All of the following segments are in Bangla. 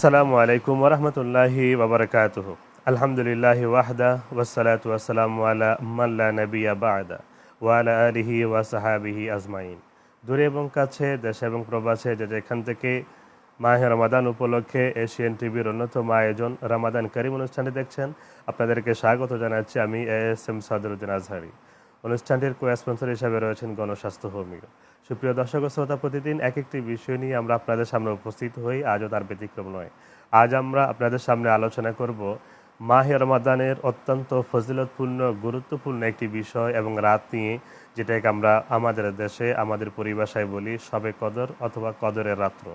আসসালামু আলাইকুম ওরহমতুল্লাহি ওবরকাতুহ। আলহামদুলিল্লাহ ওয়াহদা ওয়াসালাতু ওয়াসালামু আলা মাল্লা নবিয়া বাদা ওয়ালা আলিহি ওয়াসাহাবিহি আজমাইন। দূরে এবং কাছে, দেশে এবং প্রবাসে যে যেখান থেকে মাহে রমাদান উপলক্ষে এশিয়ান টিভির অন্যতম আয়োজন রমাদান করিম অনুষ্ঠানে দেখছেন, আপনাদেরকে স্বাগত জানাচ্ছি আমি A S M Sadruddin Azhari. অনুষ্ঠানটির কো স্পন্সর হিসাবে রয়েছেন গণস্বাস্থ্য হোমিও সুপ্রিয় দর্শক শ্রোতা, প্রতিদিন এক একটি বিষয় নিয়ে আমরা আপনাদের সামনে উপস্থিত হই, আজও তার ব্যতিক্রম নয়। আজ আমরা আপনাদের সামনে আলোচনা করব মাহে রমাদানের অত্যন্ত ফজিলতপূর্ণ, গুরুত্বপূর্ণ একটি বিষয় এবং রাত নিয়ে, যেটাকে আমরা আমাদের দেশে, আমাদের পরিভাষায় বলি সবে কদর অথবা কদরের রাত্র।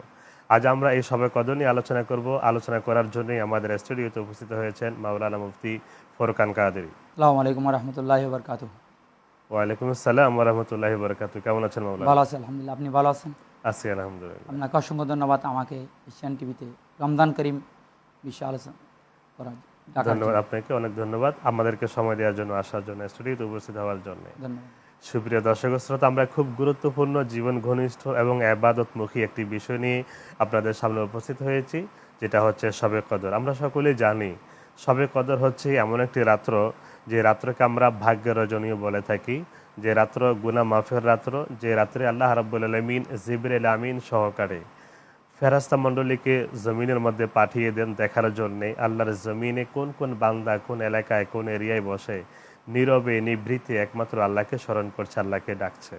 আজ আমরা এই সবে কদর নিয়ে আলোচনা করব। আলোচনা করার জন্যই আমাদের স্টুডিওতে উপস্থিত হয়েছেন মাওলানা মুফতি ফোরকান কাদেরি। আসসালামু আলাইকুম রহমতুল্লাহ বরকাত ওয়ালাইকুম আসসালাম রহমতুল্লাহ বরকাত কেমন আছেন মাওলানা? ভালো আছি আলহামদুলিল্লাহ। আপনি ভালো আছেন? আছি আলহামদুলিল্লাহ। আপনাকে অসংখ্য ধন্যবাদ আমাকে এশিয়ান টিভিতে রমজান করিম বিষয়ে আলোচনা করার ধন্যবাদ আপনাকে অনেক ধন্যবাদ। আমাদেরকে সময় দেওয়ার জন্য আসার জন্য স্টুডিওতে উপস্থিত হওয়ার জন্য। সুপ্রিয় দর্শক শ্রোতা আমরা খুব গুরুত্বপূর্ণ জীবন ঘনিষ্ঠ এবং আবাদতমুখী একটি বিষয় নিয়ে আপনাদের সামনে উপস্থিত হয়েছি যেটা হচ্ছে শবে কদর। আমরা সকলেই জানি শবে কদর হচ্ছে এমন একটি রাত্র যে রাত্রকে আমরা ভাগ্য রজনীয় বলে থাকি, যে রাত্র গুনা মাফের রাত্র, যে রাত্রে আল্লাহ রাব্বুল আলমিন জিবরেল আমিন সহকারে ফেরাস্তা মণ্ডলীকে জমিনের মধ্যে পাঠিয়ে দেন দেখার জন্যে। আল্লাহর জমিনে কোন কোন বান্দা, কোন এলাকায়, কোন এরিয়ায় বসে নীরবে, নিভৃতে একমাত্র আল্লাহকে স্মরণ করছে, আল্লাহকে ডাকছে।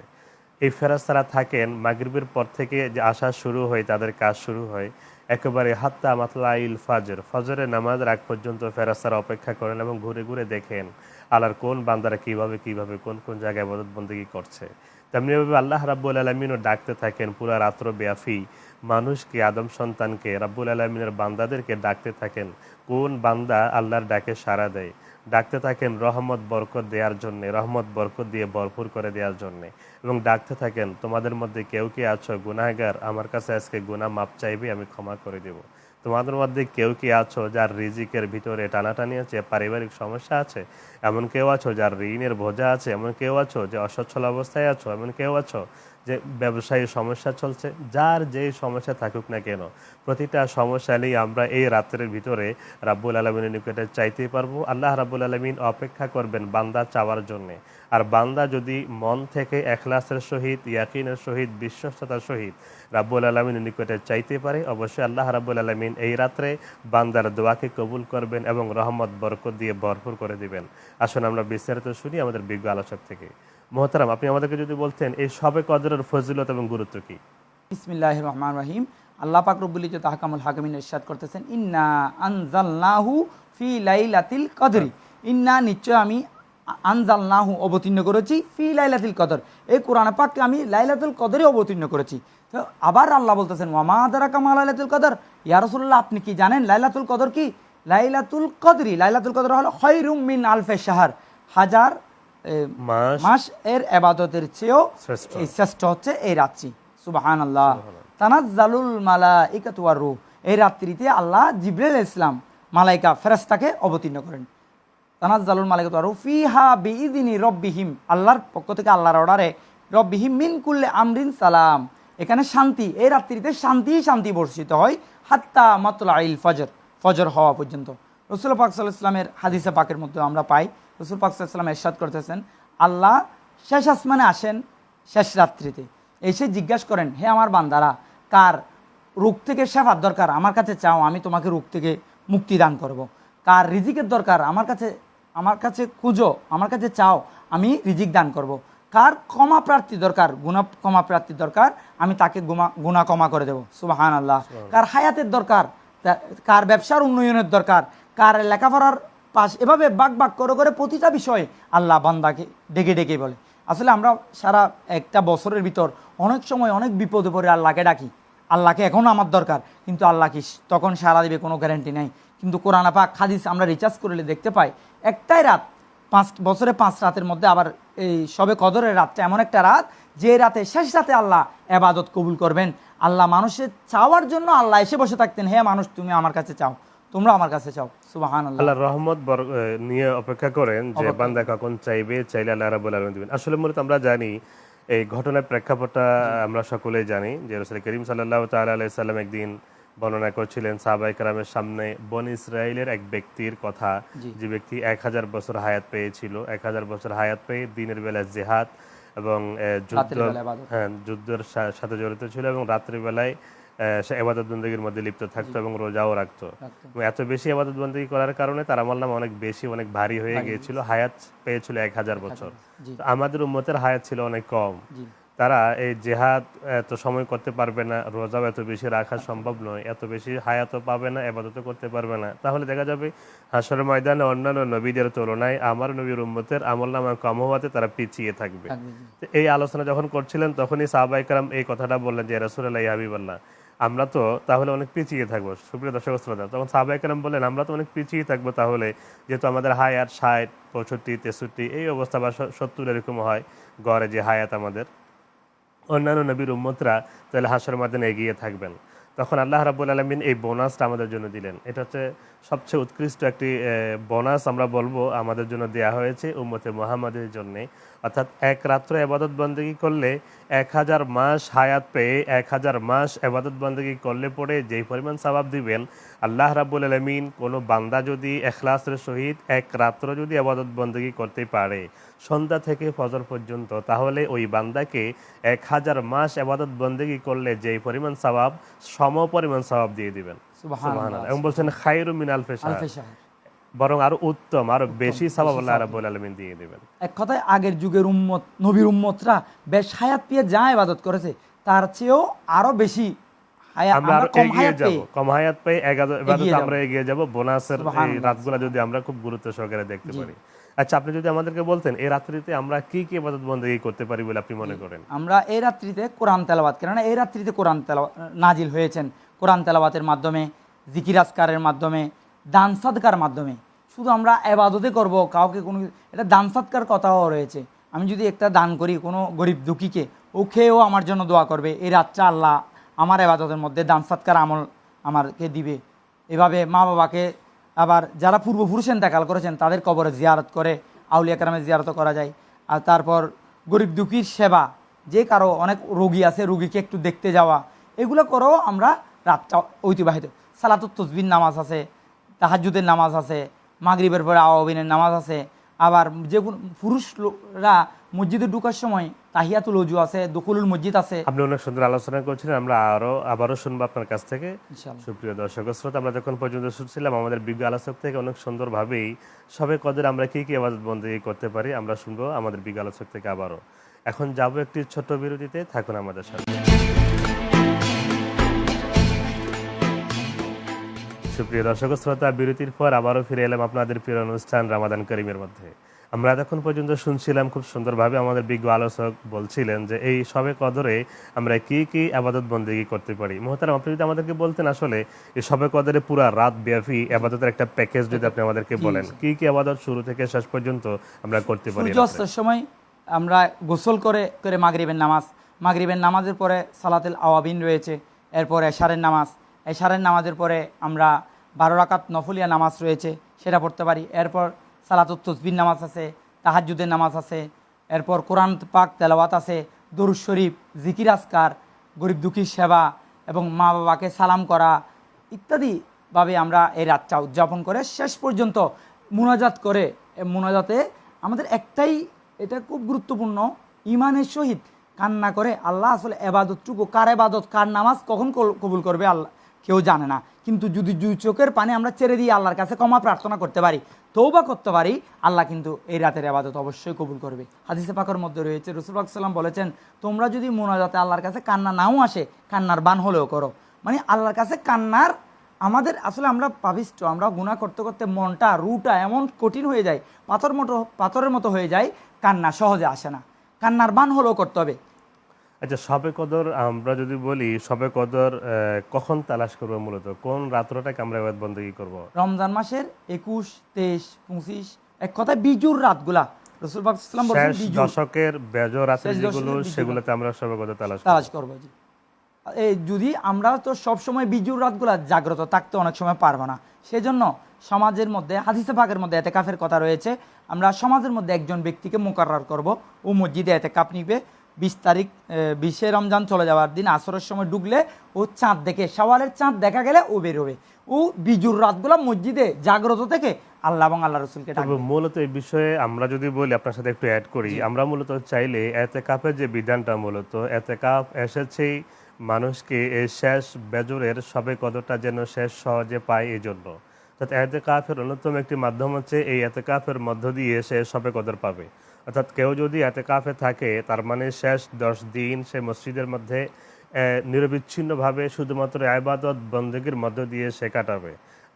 এই ফেরাস্তারা থাকেন, মাগরিবের পর থেকে যে আসা শুরু হয়, তাদের কাজ শুরু হয়। একেবারে হাত্তা মাতলা ইল ফাজর ফজরের নামাজ রাগ পর্যন্ত ফেরাস্তারা অপেক্ষা করেন এবং ঘুরে ঘুরে দেখেন আল্লাহর কোন বান্দারা কীভাবে কীভাবে, কোন কোন জায়গায় বদতবন্দিগি বন্দী করছে। তেমনিভাবে আল্লাহ রাব্বুল আলমিনও ডাকতে থাকেন, পুরা রাত্র ব্যাপী মানুষকে, আদম সন্তানকে, রাব্বুল আলমিনের বান্দাদেরকে ডাকতে থাকেন। কোন বান্দা আল্লাহর ডাকে সাড়া দেয়? ডাকতে থাকেন রহমত বরকত দেওয়ার জন্য, রহমত বরকত দিয়ে ভরপুর করে দেওয়ার জন্য। এবং ডাকতে থাকেন, তোমাদের মধ্যে কেউ কি আছো? গুনাহগার, আমার কাছে আজকে গুনাহ মাপ চাইবে, আমি ক্ষমা করে দেব। তোমাদের মধ্যে কেউ কি আছো যার রিজিকের ভিতরে টানাটানি আছে, পারিবারিক সমস্যা আছে? এমন কেউ আছো যার ঋণের বোঝা আছে? এমন কেউ আছো যে অসচ্ছল অবস্থায় আছো? এমন কেউ আছো যে ব্যবসায়ী সমস্যা চলছে, যার যেই সমস্যা থাকুক না কেন, প্রতিটা সমস্যা নিয়ে আমরা এই রাত্রের ভিতরে রাব্বুল আলমিনের নিকটে চাইতেই পারব। আল্লাহ রাব্বুল আলমিন অপেক্ষা করবেন বান্দা চাওয়ার জন্যে। আর বান্দা যদি মন থেকে এখলাসের সহিত, ইয়াকিনের সহিত, বিশ্বস্ততার সহিত রাব্বুল আলমিনের নিকটে চাইতে পারে, অবশ্যই আল্লাহ রাব্বুল আলমিন এই রাত্রে বান্দার দোয়াকে কবুল করবেন এবং রহমত, বরকত দিয়ে ভরপুর করে দিবেন। আসুন আমরা বিস্তারিত শুনি আমাদের বিজ্ঞ আলোচক থেকে। মোহতারাম, আপনি আমাদেরকে যদি বলতেন, এই সবে কদরের ফজিলত এবং গুরুত্ব কি? ইসমিল্লাহ রহমান রহিম। আল্লাহ পাক রব্বুল ইজ্জত হাকামুল হাকিমিন ইরশাদ করতেছেন, ইন্না আনজালনাহু ফি লাইলাতিল কদরি। ইন্না নিশ্চয় আমি আনজালনাহু অবতীর্ণ করেছি ফি লাইলাতিল কদর। এই কোরআন পাককে আমি লাইলাতুল কদরে অবতীর্ণ করেছি। তো আবার আল্লাহ বলতেছেন ওয়ামা আদারা কামা লাইলাতুল কদর? ইয়া রাসূলুল্লাহ, আপনি কি জানেন লাইলাতুল কদর কি? লাইলাতুল কদরি, লাইলাতুল কদর হলো খয়রুম মিন আলফে শাহর। হাজার মাস এর এবাদতের চেয়েও শ্রেষ্ঠ। হচ্ছে এই রাত্রি। সুবাহান আল্লাহ তানাজ্জালুল মালা ইকাতুয়ার রূহ। এই রাত্রিতে আল্লাহ জিব্রাইল ইসলাম মালাইকা ফেরেস্তাকে অবতীর্ণ করেন। তানাজ্জালুল মালাইকাতুয়ার রূহ ফিহা বিইদিনি রব্বিহিম। আল্লাহর পক্ষ থেকে আল্লাহর অর্ডারে রব্বিহিম মিন কুল্লে আমরিন সালাম। এখানে শান্তি এই রাত্রিতে শান্তি শান্তি বর্ষিত হয় হাত্তা মাতলা আইল ফজর ফজর হওয়া পর্যন্ত। রসুল পাক সাল্লাহ ইসলামের হাদিসে পাকের মধ্যে আমরা পাই রসুল পাক সাল্লাহ ইসলাম এরশাদ করতেছেন আল্লাহ শেষ আসমানে আসেন শেষ রাত্রিতে। এসে জিজ্ঞাসা করেন হে আমার বান্দারা কার রোগ থেকে শেফার দরকার? আমার কাছে চাও আমি তোমাকে রোগ থেকে মুক্তি দান করব। কার রিজিকের দরকার? আমার কাছে আমার কাছে খুঁজো আমার কাছে চাও আমি রিজিক দান করব। কার ক্ষমা প্রার্থী দরকার? গুণা ক্ষমা প্রার্থী দরকার আমি তাকে গুমা গুণা ক্ষমা করে দেবো। সুবাহান আল্লাহ কার হায়াতের দরকার? কার ব্যবসার উন্নয়নের দরকার? কার লেখাপড়ার পাশ, এভাবে বাক বাক করে করে প্রতিটা বিষয়ে আল্লাহ বান্দাকে ডেকে ডেকে বলে। আসলে আমরা সারা একটা বছরের ভিতর অনেক সময় অনেক বিপদে পড়ে আল্লাহকে ডাকি। আল্লাহকে এখনও আমার দরকার, কিন্তু আল্লাহ কি তখন সারা দেবে কোনো গ্যারান্টি নাই। কিন্তু কোরআন পাক, হাদিস আমরা রিচার্জ করলে দেখতে পাই, একটাই রাত, পাঁচ, বছরে পাঁচ রাতের মধ্যে আবার এই সবে কদরের রাতটা এমন একটা রাত, যে রাতে শেষ রাতে আল্লাহ এবাদত কবুল করবেন। আল্লাহ মানুষের চাওয়ার জন্য আল্লাহ এসে বসে থাকতেন হ্যাঁ মানুষ, তুমি আমার কাছে চাও। তোমরা আমার কাছে চাও। সুবাহান আল্লাহ রহমত নিয়ে অপেক্ষা করেন যে বান্দা কখন চাইবে চাইলে আল্লাহ রাবুল আলম দিবেন। আসলে মূলত আমরা জানি এই ঘটনার প্রেক্ষাপটটা আমরা সকলেই জানি যে রসুল করিম সাল্লাহ তাল্লাহ সাল্লাম একদিন বর্ণনা করছিলেন সাহাবাই কালামের সামনে বন ইসরায়েলের এক ব্যক্তির কথা। যে ব্যক্তি এক হাজার বছর হায়াত পেয়েছিল এক হাজার বছর হায়াত পেয়ে দিনের বেলায় জেহাদ এবং যুদ্ধ। হ্যাঁ যুদ্ধের সাথে জড়িত ছিল এবং রাত্রিবেলায় সে এবাদত বন্দীর মধ্যে লিপ্ত থাকতো এবং রোজাও রাখতো। এত বেশি বন্দী করার কারণে তার নাম অনেক বেশি অনেক ভারী হয়ে গিয়েছিল হায়াত পেয়েছিল এক হাজার বছর। আমাদের উম্মতের হায়াত ছিল অনেক কম। তারা এই জেহাদ এত সময় করতে পারবে না রোজাও এত বেশি রাখা সম্ভব নয় এত বেশি হায়াতও পাবে না এবাদতও করতে পারবে না। তাহলে দেখা যাবে হাসর ময়দানে অন্যান্য নবীদের তুলনায় আমার নবীর উম্মতের আমল নামা কম হওয়াতে তারা পিছিয়ে থাকবে। এই আলোচনা যখন করছিলেন তখনই সাহাবাইকার এই কথাটা বললেন যে রসুল্লাহ হাবিবাল্লাহ আমরা তো তাহলে অনেক পিছিয়ে থাকব। সুপ্রিয় দর্শক শ্রোতা তখন সাহাবাইকার বললেন, আমরা তো অনেক পিছিয়ে থাকব তাহলে। যেহেতু আমাদের হায়াত ষাট, পঁয়ষট্টি, তেষট্টি, এই অবস্থা বা সত্তর এরকম হয় গড়ে যে হায়াত আমাদের। অন্যান্য নবীর উম্মতরা তাহলে হাসর মাদানে এগিয়ে থাকবেন। তখন আল্লাহ রাবুল আলমিন এই বোনাসটা আমাদের জন্য দিলেন। এটা হচ্ছে সবচেয়ে উৎকৃষ্ট একটি বোনাস আমরা বলব আমাদের জন্য দেয়া হয়েছে উম্মতে মোহাম্মদের জন্যে। অর্থাৎ এক রাত্র এবাদত বন্দেগি করলে এক হাজার মাস হায়াত পেয়ে এক হাজার মাস এবাদত বন্দেগি করলে পরে যেই পরিমাণ সবাব দিবেন আল্লাহ রাবুল আলমিন কোনো বান্দা যদি এখলাসের সহিত এক রাত্র যদি আবাদত বন্দেগি করতে পারে সন্ধ্যা থেকে ফজর পর্যন্ত তাহলে ওই বান্দাকে এক হাজার মাস আবাদত বন্দেগি করলে যেই পরিমাণ সবাব সম পরিমাণ সবাব দিয়ে দিবেন। এবং বলছেন খাইরু মিন। আলফে শাহর। বরং আরও উত্তম আরও বেশি সবাব আল্লাহ রাব্বুল আলামিন দিয়ে দিবেন। এক কথায় আগের যুগের উম্মত নবীর উম্মতরা বেশ হায়াত পেয়ে যা ইবাদত করেছে তার চেয়েও আরও বেশি আমরা আমরা আরও কম এগিয়ে যাব কম হায়াত পেয়ে এবাদত আমরা এগিয়ে যাব বোনাসের এই রাতগুলো যদি আমরা খুব গুরুত্ব সহকারে দেখতে পারি। আচ্ছা আপনি যদি আমাদেরকে বলতেন এই রাত্রিতে আমরা কি কি ইবাদত বন্দেগি করতে পারি বলে আপনি মনে করেন? আমরা এই রাত্রিতে কোরআন তেলাবাত কেননা এই রাত্রিতে কোরআন তেলাওয়াত নাজিল হয়েছেন। কোরআন তেলাবাতের মাধ্যমে জিকিরাজকারের মাধ্যমে দান সাদকার মাধ্যমে। শুধু আমরা এবাদতে করব, কাউকে কোনো এটা দান সাদকার কথাও রয়েছে। আমি যদি একটা দান করি কোনো গরিব দুঃখীকে, ও খেয়েও আমার জন্য দোয়া করবে এই রাতটা আল্লাহ আমার এবাদতের মধ্যে দান সাদকার আমল আমারকে দিবে। এভাবে মা বাবাকে আবার যারা পূর্বপুরুষ ইন্তেকাল করেছেন, তাদের কবরে জিয়ারত করে, আউলিয়া কারামে জিয়ারত করা যায়। আর তারপর গরিব দুঃখীর সেবা, যে কারও অনেক রোগী আছে, রোগীকে একটু দেখতে যাওয়া, এগুলো করেও আমরা রাতটা ঐতিবাহিত। সালাতুত তসবির নামাজ আছে তাহাজুদের নামাজ আছে মাগরিবের পরে আওয়াবিনের নামাজ আছে। আবার যে কোনো পুরুষরা মসজিদে ঢুকার সময় তাহিয়াতুল অজু আছে দকুলুল মসজিদ আছে। আপনি অনেক সুন্দর আলোচনা করছিলেন আমরা আরও আবারও শুনব আপনার কাছ থেকে। সুপ্রিয় দর্শক শ্রোতা আমরা যখন পর্যন্ত শুনছিলাম আমাদের বিজ্ঞ আলোচক থেকে অনেক সুন্দরভাবেই সবে কদের আমরা কি কি আবাদত বন্দেগি করতে পারি আমরা শুনব আমাদের বিজ্ঞ আলোচক থেকে আবারও। এখন যাব একটি ছোট্ট বিরতিতে থাকুন আমাদের সাথে। সুপ্রিয় দর্শক শ্রোতা বিরতির পর আবারও ফিরে এলাম আপনাদের প্রিয় অনুষ্ঠান রামাদান করিমের মধ্যে। আমরা এতক্ষণ পর্যন্ত শুনছিলাম খুব সুন্দরভাবে আমাদের বিজ্ঞ আলোচক বলছিলেন যে এই সবে কদরে আমরা কি কি আবাদত বন্দেগি করতে পারি। মহতারাম আপনি যদি আমাদেরকে বলতেন আসলে এই সবে কদরে পুরা রাত ব্যাপী আবাদতের একটা প্যাকেজ যদি আপনি আমাদেরকে বলেন কি কি আবাদত শুরু থেকে শেষ পর্যন্ত আমরা করতে পারি সময় আমরা গোসল করে করে মাগরিবের নামাজ মাগরিবের নামাজের পরে সালাতেল আওয়াবিন রয়েছে এরপর এশারের নামাজ এশারের নামাজের পরে আমরা বারো রাকাত নফলিয়া নামাজ রয়েছে, সেটা পড়তে পারি। এরপর সালাতুত তসবির নামাজ আছে তাহাজুদের নামাজ আছে, এরপর কোরআন পাক তেলাওয়াত আছে দরুদ শরীফ, জিকির আসকার গরিব দুঃখীর সেবা এবং মা বাবাকে সালাম করা ইত্যাদিভাবে আমরা এই রাতটা উদযাপন করে শেষ পর্যন্ত মোনাজাত করে মোনাজাতে আমাদের একটাই, এটা খুব গুরুত্বপূর্ণ ইমানের সহিত কান্না করে আল্লাহ আসলে এবাদতটুকু, কার এবাদত, কার নামাজ কখন কবুল করবে আল্লাহ? কেউ জানে না। কিন্তু যদি দুই চোখের পানি আমরা ছেড়ে দিয়ে আল্লাহর কাছে ক্ষমা প্রার্থনা করতে পারি তৌবা করতে পারি, আল্লাহ কিন্তু এই রাতের আবাদত অবশ্যই কবুল করবে। হাদিসে পাকের মধ্যে রয়েছে, রসুল সাল্লাম বলেছেন, তোমরা যদি মোনাজাতে আল্লাহর কাছে কান্না নাও আসে, কান্নার বান হলেও করো। মানে আল্লাহর কাছে কান্নার আমাদের আসলে আমরা পাবিষ্ট আমরা গুণা করতে করতে মনটা রুটা এমন কঠিন হয়ে যায়, পাথর মতো, পাথরের মতো হয়ে যায়, কান্না সহজে আসে না। কান্নার বান হলেও করতে হবে। আচ্ছা সবে কদর আমরা যদি বলি সবে কদর কখন তালাশ করব মূলত? কোন রাত্রটাকে আমরা এবার বন্দেগি করব? রমজান মাসের একুশ তেইশ পঁচিশ এক কথায় বিজুর রাতগুলা। দশকের বেজর যেগুলো সেগুলোতে আমরা সবে কদর তালাশ তালাশ করব এই যদি আমরা তো সব সময় বিজুর রাতগুলা জাগ্রত থাকতে অনেক সময় পারব না সেজন্য সমাজের মধ্যে হাদিসে ভাগের মধ্যে এতে কাফের কথা রয়েছে আমরা সমাজের মধ্যে একজন ব্যক্তিকে মোকাররার করব ও মসজিদে এতে কাপ নিবে বিশ তারিখ বিশে রমজান চলে যাওয়ার দিন আসরের সময় ঢুকলে ও চাঁদ দেখে সওয়ালের চাঁদ দেখা গেলে ও বেরোবে ও বিজুর রাতগুলো মসজিদে জাগ্রত থেকে আল্লাহ এবং আল্লাহ রসুলকে মূলত এই বিষয়ে আমরা যদি বলি আপনার সাথে একটু অ্যাড করি আমরা মূলত চাইলে এতে কাপের যে বিধানটা মূলত এতে কাপ এসেছেই মানুষকে এই শেষ বেজরের সবে কদরটা যেন শেষ সহজে পায় এই জন্য অর্থাৎ এতে কাফের অন্যতম একটি মাধ্যম হচ্ছে এই এতে কাফের মধ্য দিয়ে সে সবে কদর পাবে। অর্থাৎ কেউ যদি এতে কাফে থাকে, তার মানে শেষ দশ দিন সে মসজিদের মধ্যে নিরবিচ্ছিন্নভাবে শুধুমাত্র আবাদত বন্দীগীর মধ্য দিয়ে সে কাটাবে।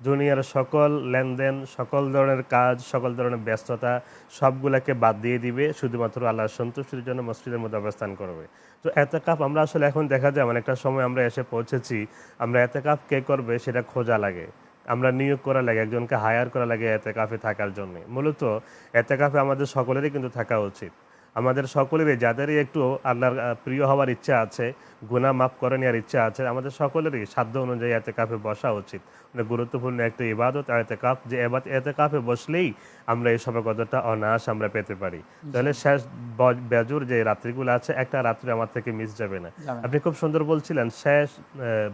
দুনিয়ার সকল লেনদেন, সকল ধরনের কাজ, সকল ধরনের ব্যস্ততা, সবগুলোকে বাদ দিয়ে দিবে, শুধুমাত্র আল্লাহর সন্তুষ্টির জন্য মসজিদের মধ্যে অবস্থান করবে। তো এতে কাপ আমরা আসলে এখন দেখা যায়, অনেকটা সময় আমরা এসে পৌঁছেছি, আমরা এতে কাপ কে করবে সেটা খোঁজা লাগে। আমরা নিয়োগ করা লাগে একজনকে হায়ার করা লাগে এতে কাফে থাকার জন্য। মূলত এতে কাফে আমাদের সকলেরই কিন্তু থাকা উচিত। আমাদের সকলেরই যাদেরই একটু আল্লাহর প্রিয় হওয়ার ইচ্ছা আছে গুনাহ মাফ করে নেওয়ার ইচ্ছা আছে আমাদের সকলেরই সাধ্য অনুযায়ী এতে কাফে বসা উচিত। মানে গুরুত্বপূর্ণ একটা ইবাদত এতে কাপ যে এবার এতে কাফে বসলেই আমরা এই সবে কতটা অনায়াস আমরা পেতে পারি। তাহলে শেষ বেজুর যে রাত্রিগুলো আছে একটা রাত্রি আমার থেকে মিস যাবে না। আপনি খুব সুন্দর বলছিলেন শেষ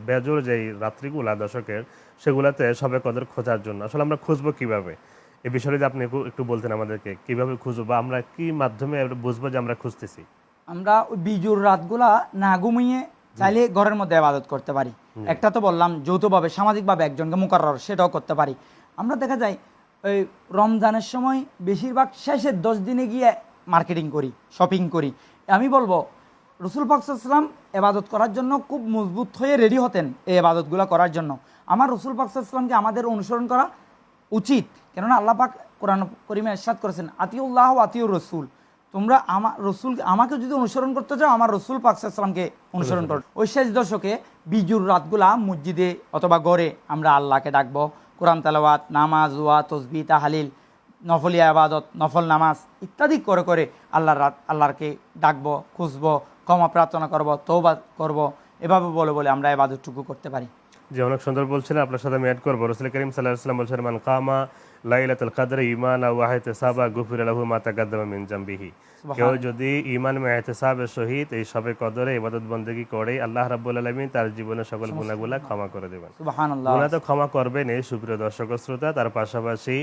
বেজোর যেই রাত্রিগুলা দশকের সেগুলাতে সবে কদর খোঁজার জন্য। আসলে আমরা খুঁজবো কীভাবে? এই বিষয়ে যদি আপনি একটু- বলতেন আমাদেরকে কীভাবে খুঁজবো বা আমরা কি মাধ্যমে বুঝব যে আমরা খুঁজতেছি? আমরা ওই বিজুর রাতগুলা না ঘুমিয়ে চাইলে ঘরের মধ্যে আবাদত করতে পারি। একটা তো বললাম যৌথভাবে সামাজিকভাবে একজনকে মুকারর সেটাও করতে পারি। আমরা দেখা যায় ওই রমজানের সময় বেশিরভাগ শেষের দশ দিনে গিয়ে মার্কেটিং করি শপিং করি। আমি বলব রসুল পাকসাল্লাম এবাদত করার জন্য খুব মজবুত হয়ে রেডি হতেন এই এবাদতগুলো করার জন্য। আমার রসুল পাকসাল্লামকে আমাদের অনুসরণ করা উচিত। কেননা আল্লাহ পাক কোরআন করিমে এরশাদ করেছেন আতিউল্লাহ আতিউর রসুল। তোমরা আমার রসুল আমাকে যদি অনুসরণ করতে চাও আমার রসুল পাকসাল্লামকে অনুসরণ করো। ওই শেষ দশকে বিজুর রাতগুলা মসজিদে অথবা গড়ে আমরা আল্লাহকে ডাকবো। কোরআন তালাওয়াত নামাজ ওয়া তসবি তাহালিল নফলিয়া আবাদত নফল নামাজ ইত্যাদি করে করে আল্লাহর রাত আল্লাহরকে ডাকবো খুঁজবো ক্ষমা প্রার্থনা করব তৌবা করব। এভাবে বলে বলে আমরা এবাদতটুকু করতে পারি। যে অনেক সুন্দর বলছিলেন আপনার সাথে আমি অ্যাড করব। রসুল করিম সাল্লাহ বলছেন মান কামা লাইলাতুল কাদরে ইমান আও সাবা গুফির আলহু মাতা তাকাদ্দামা মিন জাম্বিহি। কেউ যদি ইমান মে এহতেসাবের সহিত এই সবে কদরে ইবাদত বন্দেগি করে আল্লাহ রাব্বুল আলমী তার জীবনে সকল গুণাগুলা ক্ষমা করে দেবেন। গুণা তো ক্ষমা করবেন এই সুপ্রিয় দর্শক শ্রোতা তার পাশাপাশি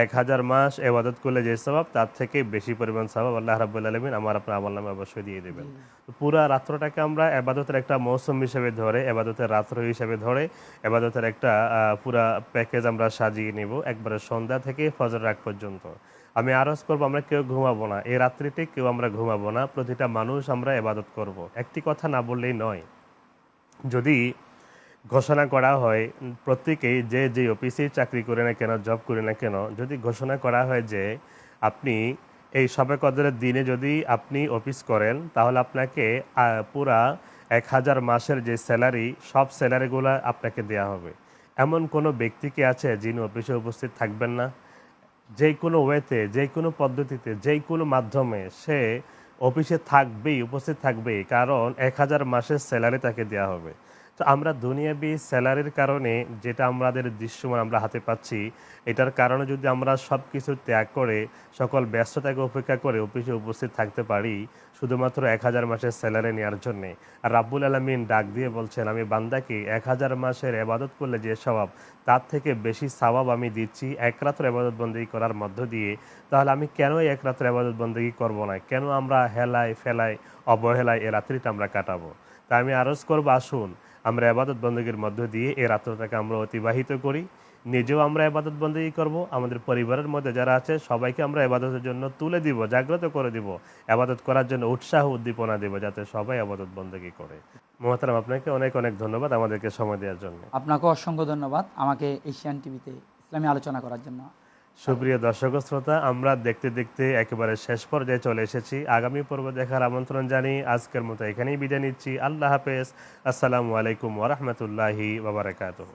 এক হাজার মাস এবাদত করলে যে স্বভাব তার থেকে বেশি পরিমাণ স্বভাব আল্লাহ রাব্বুল আলমিন আমার আপনার আমল নামে অবশ্যই দিয়ে দেবেন। তো পুরা রাত্রটাকে আমরা এবাদতের একটা মৌসুম হিসেবে ধরে এবাদতের রাত্র হিসেবে ধরে এবাদতের একটা পুরা প্যাকেজ আমরা সাজিয়ে নিব একবারে সন্ধ্যা থেকে ফজর রাগ পর্যন্ত। আমি আরজ করব আমরা কেউ ঘুমাবো না। এই রাত্রিতে কেউ আমরা ঘুমাবো না। প্রতিটা মানুষ আমরা এবাদত করব। একটি কথা না বললেই নয়। যদি ঘোষণা করা হয়, প্রত্যেকেই যে যে অফিসেই চাকরি করে না কেন জব করে না কেন, যদি ঘোষণা করা হয় যে আপনি এই সবে কদরের দিনে যদি আপনি অফিস করেন, তাহলে আপনাকে পুরা এক হাজার মাসের যে স্যালারি সব স্যালারিগুলো আপনাকে দেয়া হবে। এমন কোনো ব্যক্তি কি আছে যিনি অফিসে উপস্থিত থাকবেন না? যে কোনো ওয়েতে, যে কোনো পদ্ধতিতে, যে কোনো মাধ্যমে সে অফিসে থাকবেই, উপস্থিত থাকবেই, কারণ এক হাজার মাসের স্যালারি তাকে দেওয়া হবে। তো আমরা দুনিয়াবি স্যালারির কারণে যেটা আমাদের দৃশ্যমান আমরা হাতে পাচ্ছি, এটার কারণে যদি আমরা সব কিছু ত্যাগ করে, সকল ব্যস্ততাকে উপেক্ষা করে অফিসে উপস্থিত থাকতে পারি, শুধুমাত্র এক হাজার মাসের স্যালারি নেওয়ার জন্যে। আর রাব্বুল আলমিন ডাক দিয়ে বলছেন, আমি বান্দাকে এক হাজার মাসের এবাদত করলে যে স্বভাব, তার থেকে বেশি সওয়াব আমি দিচ্ছি এক রাত্র এবাদত বন্দী করার মধ্য দিয়ে। তাহলে আমি কেন এক রাত্র এবাদত বন্দী করব না? কেন আমরা হেলায় ফেলায়, অবহেলায় এ রাত্রিটা আমরা কাটাবো? তা আমি আরজ করব, আসুন আমরা আবাদত বন্দীর মধ্য দিয়ে এই রাত্রটাকে আমরা অতিবাহিত করি। নিজেও আমরা আবাদত বন্দী করব। আমাদের পরিবারের মধ্যে যারা আছে, সবাইকে আমরা আবাদতের জন্য তুলে দিব, জাগ্রত করে দিব। আবাদত করার জন্য উৎসাহ, উদ্দীপনা দেব যাতে সবাই আবাদত বন্দী করে। মোহতারাম, আপনাকে অনেক অনেক ধন্যবাদ আমাদেরকে সময় দেওয়ার জন্য। আপনাকে অসংখ্য ধন্যবাদ আমাকে এশিয়ান টিভিতে ইসলামী আলোচনা করার জন্য। সুপ্রিয় দর্শক শ্রোতা, আমরা দেখতে দেখতে একেবারে শেষ পর্যায়ে চলে এসেছি। আগামী পর্ব দেখার আমন্ত্রণ জানি আজকের মতো এখানেই বিদায় নিচ্ছি। আল্লাহ হাফেজ। আসসালামু আলাইকুম ওরহমতুল্লাহি বাবারাকাতুহ